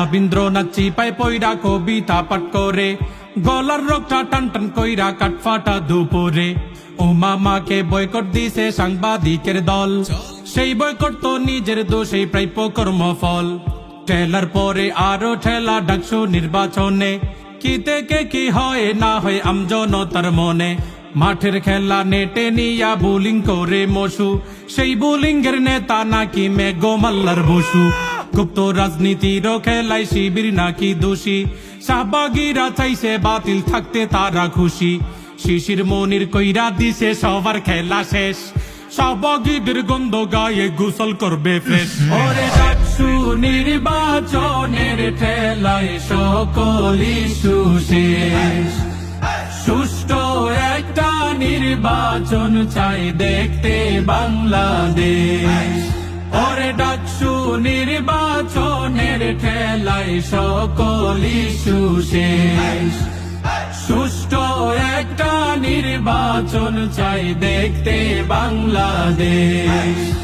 আবিন্দ্রনাথ চিপাই পইরা কবিতা পাঠ করে। গলার রোগটা টান টান কইরা কাটফাটা দুপুরে। ও মামাকে বয়কট দিছে সাংবাদিকের দল। সেই বয়কট তো নিজের দোষেই প্রাপ্য কর্মফল ঠেলার পরে আরও ঠেলা ডাকসু নির্বাচনে। কি থেকে কি হয়, না হয় আমজনতার মনে। মাঠের খেলা নেটে নিয়া বোলিং করে মসু সেই বোলিং এর নেতা নাকি মেঘো মাল্লার বসু। গুপ্ত রাজনীতির খেলায় শিবির নাকি দোষী? শাহবাগীরা চাইছে বাতিল, থাকতে তারা খুশি। শিশির মনির কইরা দিছে, সবার খেলা শেষ। শাহবাগীদের গন্ধ গায়ে গোসল করবে ফ্রেশ। ওরে নির্বাচনের ঠেলায় সকলি সুশেষ। একটা নির্বাচন চাই দেখতে বাংলাদেশ। ওরে ডাকসু নির্বাচনের ঠেলাই সকলি সুশেষ। সুষ্ঠু একটা নির্বাচন চাই দেখতে বাংলাদেশ।